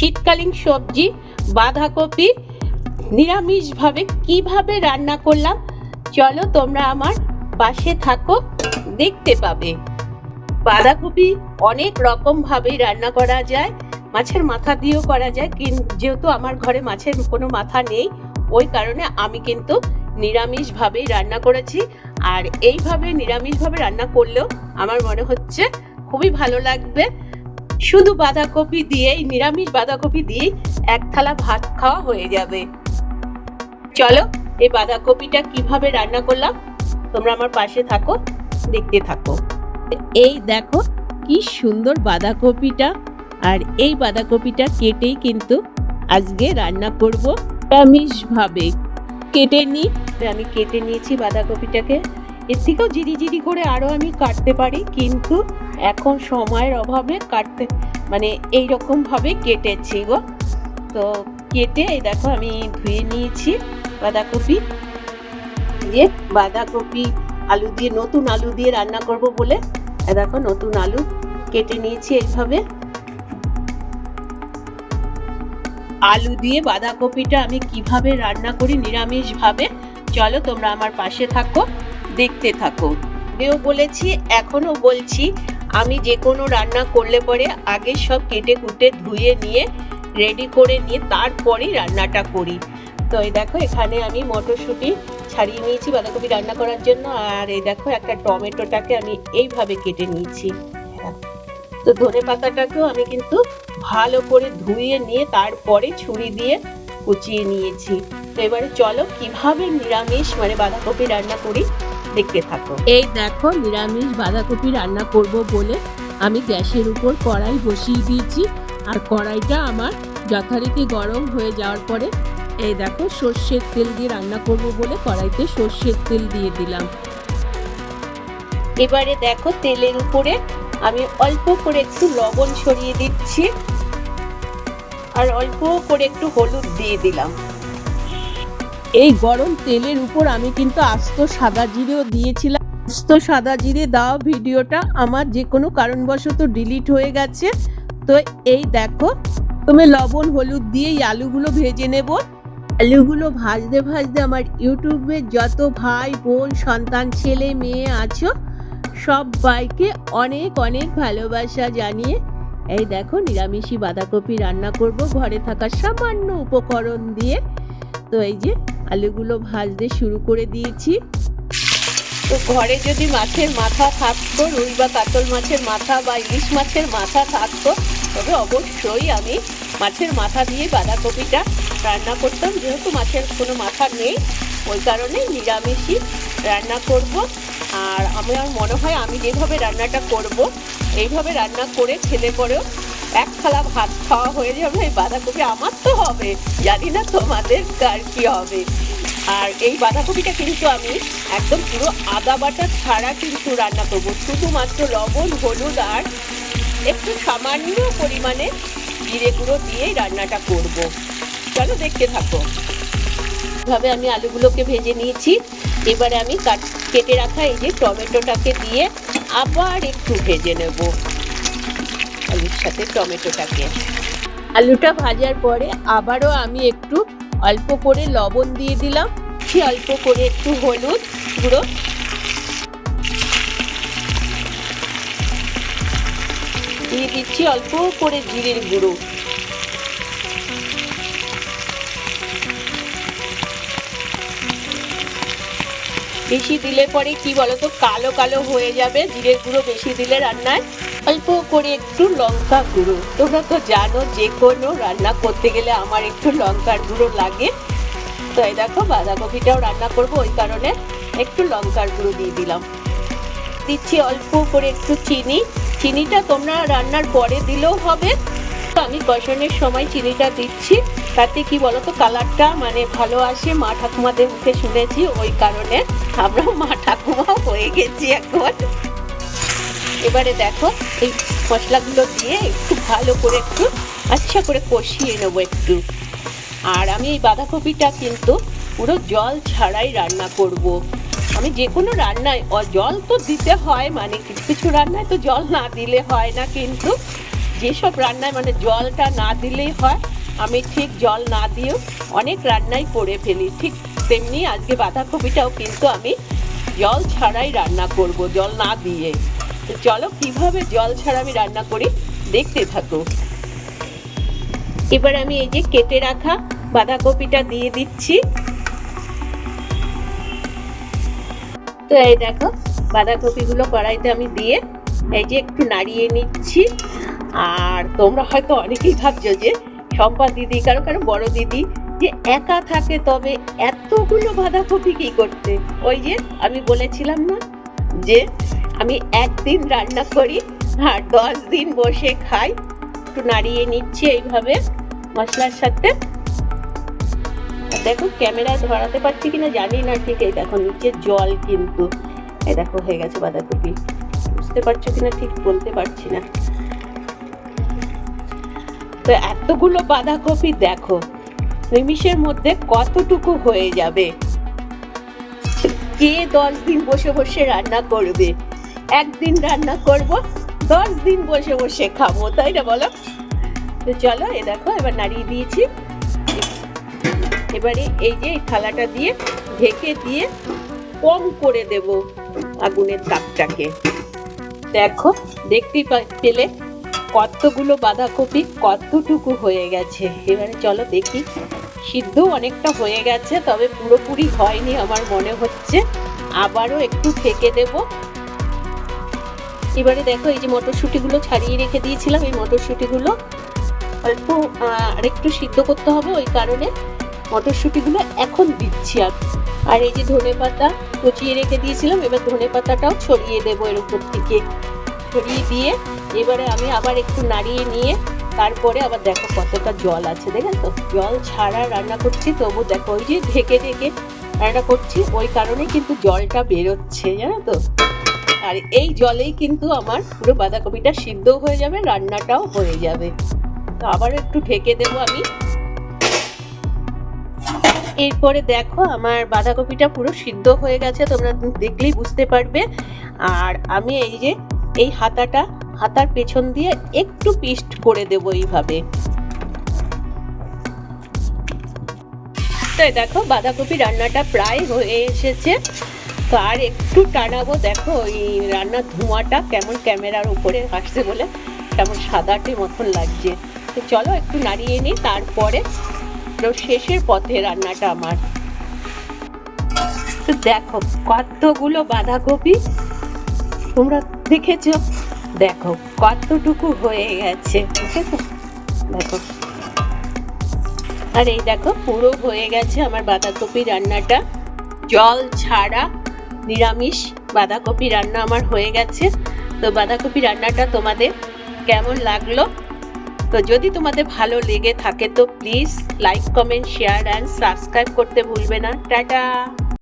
শীতকালীন সবজি, বাঁধাকপি, নিরামিষভাবে কীভাবে রান্না করলাম, চলো তোমরা আমার পাশে থাকো, দেখতে পাবে। বাঁধাকপি অনেক রকম ভাবেই রান্না করা যায়, মাছের মাথা দিয়েও করা যায়, কিন- যেহেতু আমার ঘরে মাছের কোনো মাথা নেই, ওই কারণে আমি কিন্তু নিরামিষভাবেই রান্না করেছি। আর এইভাবে নিরামিষভাবে রান্না করলেও আমার মনে হচ্ছে খুবই ভালো লাগবে। শুধু বাঁধাকপি দিয়েই, নিরামিষ বাঁধাকপি দিয়েই এক থালা ভাত খাওয়া হয়ে যাবে। চলো, এই বাঁধাকপিটা কীভাবে রান্না করলাম, তোমরা আমার পাশে থাকো, দেখতে থাকো। এই দেখো, কি সুন্দর বাঁধাকপিটা। আর এই বাঁধাকপিটা কেটেই কিন্তু আজকে রান্না করব নিরামিষভাবে কেটে নিই। আমি কেটে নিয়েছি বাঁধাকপিটাকে। এর থেকেও জিরি জিরি করে আরও আমি কাটতে পারি, কিন্তু এখন সময়ের অভাবে কাটতে মানে এই রকম ভাবে কেটেছি গো। তো কেটে এই দেখো আমি ধুয়ে নিয়েছি বাঁধাকপি। দিয়ে বাঁধাকপি, আলু দিয়ে, নতুন আলু দিয়ে রান্না করব বলে। দেখো নতুন আলু কেটে নিয়েছি এইভাবে। আলু দিয়ে বাঁধাকপিটা আমি কীভাবে রান্না করি নিরামিষভাবে, চলো তোমরা আমার পাশে থাকো, দেখতে থাকো। বলেছি এখনও বলছি আমি যে কোনো রান্না করলে পরে আগে সব কেটে কুটে ধুয়ে নিয়ে রেডি করে নিয়ে তারপরেই রান্নাটা করি। তো এই দেখো, এখানে আমি মটরশুঁটি ছাড়িয়ে নিয়েছি বাঁধাকপি রান্না করার জন্য। আর এই দেখো, একটা টমেটোটাকে আমি এইভাবে কেটে নিয়েছি। তো ধনে পাতাটাকেও আমি কিন্তু ভালো করে ধুয়ে নিয়ে তারপরে ছুরি দিয়ে কুচিয়ে নিয়েছি। তো এবারে চলো, কীভাবে নিরামিষ মানে বাঁধাকপি রান্না করি দেখতে থাকো। এই দেখো নিরামিষ বাঁধাকপি রান্না করব বলে আমি গ্যাসের উপর কড়াই বসিয়ে দিয়েছি। আর কড়াইটা আমার যথারীতি গরম হয়ে যাওয়ার পরে এই দেখো সর্ষের তেল দিয়ে রান্না করব বলে কড়াইতে সর্ষের তেল দিয়ে দিলাম। এবারে দেখো তেলের উপরে আমি অল্প করে একটু লবণ ছড়িয়ে দিচ্ছি। আর অল্প করে একটু হলুদ দিয়ে দিলাম। এই গরম তেলের উপর আমি কিন্তু আস্ত সাদা জিরেও দিয়েছিলাম। আস্ত সাদা জিরে দেওয়া ভিডিওটা আমার যে কোনো কারণবশত ডিলিট হয়ে গেছে। তো এই দেখো তুমি লবণ, হলুদ দিয়ে আলুগুলো ভেজে নেব। আলুগুলো ভাজতে ভাজতে আমার ইউটিউবে যত ভাই, বোন, সন্তান, ছেলে, মেয়ে আছো, সবাইকে অনেক অনেক ভালোবাসা জানিয়ে এই দেখো নিরামিষি বাঁধাকপি রান্না করব। ঘরে থাকা সামান্য উপকরণ দিয়ে তো এই যে আলুগুলো ভাজতে শুরু করে দিয়েছি। তো ঘরে যদি মাছের মাথা থাকতো, রুই বা কাতল মাছের মাথা বা ইলিশ মাছের মাথা থাকতো, তবে অবশ্যই আমি মাছের মাথা দিয়ে বাঁধাকপিটা রান্না করতাম। যেহেতু মাছের কোনো মাথা নেই, ওই কারণে নিরামিষই রান্না করব। আর আমার মনে হয় আমি যেভাবে রান্নাটা করব, এইভাবে রান্না করে খেলে পরেও এক থালা ভাত খাওয়া হয়ে যাবে বাঁধাকপি আমার তো হবে। জানি না তোমাদের কার কি হবে। আর এই বাঁধাকপিটা কিন্তু আমি একদম পুরো আদা বাটা ছাড়া কিন্তু রান্না করব। শুধুমাত্র লবণ, হলুদ আর একটু সামান্য পরিমাণে জিরে গুঁড়ো দিয়েই রান্নাটা করব। চলো দেখতে থাকো। এভাবে আমি আলুগুলোকে ভেজে নিয়েছি। এবারে আমি কাট কেটে রাখা এই যে টমেটোটাকে দিয়ে আবার একটু ভেজে নেব। আলুর সাথে টমেটোটাকে আলুটা ভাজার পরে আবারও আমি একটু অল্প করে লবণ দিয়ে দিলাম। সে অল্প করে একটু হলুদ গুঁড়ো। দিয়ে দিচ্ছি অল্প করে জিরের গুঁড়ো। বেশি দিলে পরে কি বলতো, কালো কালো হয়ে যাবে। জিরের গুঁড়ো বেশি দিলে রান্নায় অল্প করে একটু লঙ্কা গুঁড়ো। তোমরা তো জানো যে কোনো রান্না করতে গেলে আমার একটু লঙ্কার গুঁড়ো লাগে। তো এই দেখো, বাঁধাকপিটাও রান্না করব, ওই কারণে একটু লঙ্কার গুঁড়ো দিয়ে দিলাম। দিচ্ছি অল্প করে একটু চিনি। চিনিটা তোমরা রান্নার পরে দিলেও হবে। তো আমি কষানোর সময় চিনিটা দিচ্ছি। তাতে কি বলতো, কালারটা মানে ভালো আসে। মা ঠাকুমাদের মুখে শুনেছি, ওই কারণে। আমরা মা ঠাকুমা হয়ে গেছি এখন। এবারে দেখো এই মশলাগুলো দিয়ে একটু ভালো করে একটু আচ্ছা করে কষিয়ে নেব একটু। আর আমি এই বাঁধাকপিটা কিন্তু পুরো জল ছাড়াই রান্না করব। আমি যে কোনো রান্নায় জল তো দিতে হয় মানে কিছু কিছু রান্নায় তো জল না দিলে হয় না কিন্তু যেসব রান্নায় মানে জলটা না দিলেই হয়, আমি ঠিক জল না দিয়েও অনেক রান্নাই করে ফেলি। ঠিক তেমনি আজকে বাঁধাকপিটাও কিন্তু আমি জল ছাড়াই রান্না করব, জল না দিয়ে। চলো কীভাবে জল ছাড়া আমি রান্না করি দেখতে থাকো। এবার আমি এই যে কেটে রাখা বাঁধাকপিটা দিয়ে দিচ্ছি। তো এই দেখো, বাঁধাকপিগুলো কড়াইতে আমি দিয়ে এই যে একটু নাড়িয়ে নিচ্ছি। আর তোমরা হয়তো অনেকেই ভাবছ যে শম্পা দিদি, কারও কারও বড় দিদি যে একা থাকে তবে এতগুলো বাঁধাকপি কি করতে? ওই যে আমি বলেছিলাম না যে আমি একদিন রান্না করি আর দশ দিন বসে খাই। একটু নাড়িয়ে নিচ্ছি এইভাবে মশলার সাথে। দেখো, ক্যামেরায় ধরাতে পারছি কিনা জানি না, ঠিক এই দেখো, নিচে জল কিন্তু। এই দেখো, হয়ে গেছে বাঁধাকপি। বুঝতে পারছ কিনা, ঠিক বলতে পারছি না। তো এতগুলো বাঁধাকপি দেখো, নিমিষের মধ্যে কতটুকু হয়ে যাবে? কে দশ দিন বসে বসে রান্না করবে? একদিন রান্না করব, দশ দিন বসে বসে খাব, তাই না বলো? তো চলো, এ দেখো, এবার নাড়িয়ে দিয়েছি। এবারে এই যে থালাটা দিয়ে ঢেকে দিয়ে কম করে দেব আগুনের তাপটাকে। দেখো, দেখতেই পেলে কতগুলো বাঁধাকপি, কতটুকু হয়ে গেছে। এবারে চলো দেখি সিদ্ধ অনেকটা হয়ে গেছে, তবে পুরোপুরি হয়নি আমার মনে হচ্ছে। আবারও একটু থেকে দেব। এবারে দেখো এই যে মটরশুঁটিগুলো ছাড়িয়ে রেখে দিয়েছিলাম। এই মটরশুঁটিগুলো অল্প আহ, আরেকটু সিদ্ধ করতে হবে ওই কারণে মটরশুঁটিগুলো এখন দিচ্ছি আর আর এই যে ধনে পাতা কুচিয়ে রেখে দিয়েছিলাম এবার ধনে পাতাটাও ছড়িয়ে দেবো এর উপর থেকে। ছড়িয়ে দিয়ে এবারে আমি আবার একটু নাড়িয়ে নিয়ে তারপরে আবার দেখো কতটা জল আছে দেখেন তো? জল ছাড়া রান্না করছি তবু দেখো ওই যে ঢেকে ঢেকে রান্না করছি ওই কারণেই কিন্তু জলটা বেরোচ্ছে জানো তো? আর এই জলেই কিন্তু আমার পুরো বাঁধাকপিটা সিদ্ধ হয়ে যাবে, রান্নাটাও হয়ে যাবে। তো আবার একটু ঢেকে দেবো আমি। এরপরে দেখো আমার বাঁধাকপিটা পুরো সিদ্ধ হয়ে গেছে, তোমরা দেখলেই বুঝতে পারবে। আর আমি এই যে, এই হাতাটা, হাতার পেছন দিয়ে একটু পিস্ট করে দেব এইভাবে। তো এই দেখো, বাঁধাকপি রান্নাটা প্রায় হয়ে এসেছে। তো আর একটু টানাবো, দেখো এই রান্নার ধোঁয়াটা কেমন ক্যামেরার উপরে আসছে বলে কেমন সাদাটে মতন লাগছে। তো চলো একটু নাড়িয়ে নিই, তারপরে শেষের পথে রান্নাটা আমার। তো দেখো কতগুলো বাঁধাকপি তোমরা দেখেছ? দেখো কতটুকু হয়ে গেছে? দেখো। আর এই দেখো পুরো হয়ে গেছে আমার বাঁধাকপি রান্নাটা। জল ছাড়া নিরামিষ বাঁধাকপি রান্না আমার হয়ে গেছে। তো বাঁধাকপি রান্নাটা তোমাদের কেমন লাগল? তো যদি তোমাদের ভালো লেগে থাকে তো please like comment share and subscribe করতে ভুলবে না। টাটা!